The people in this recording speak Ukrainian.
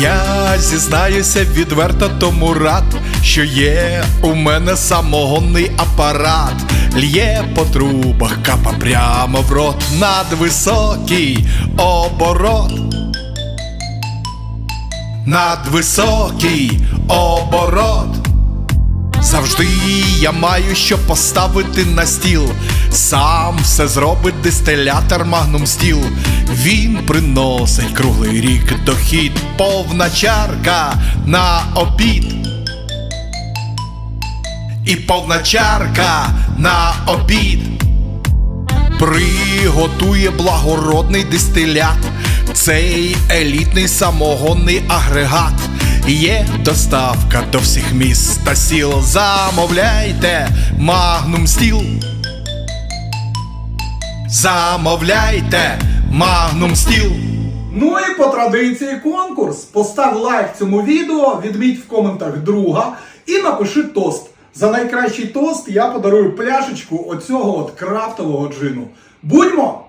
Я зізнаюся відверто тому рад, що є у мене самогонний апарат, лє по трубах, капа прямо в рот, надвисокий оборот. Надвисокий оборот. Завжди я маю що поставити на стіл. Сам все зробить дистилятор Magnum Steel. Він приносить круглий рік дохід, повна чарка на обід. І повна чарка на обід. Приготує благородний дистилят, цей елітний самогонний агрегат. Є доставка до всіх міст та сіл. Замовляйте Magnum Steel. Замовляйте Magnum Steel. Ну і по традиції конкурс. Постав лайк цьому відео, відміть в коментах друга і напиши тост. За найкращий тост я подарую пляшечку оцього от крафтового джину. Будьмо!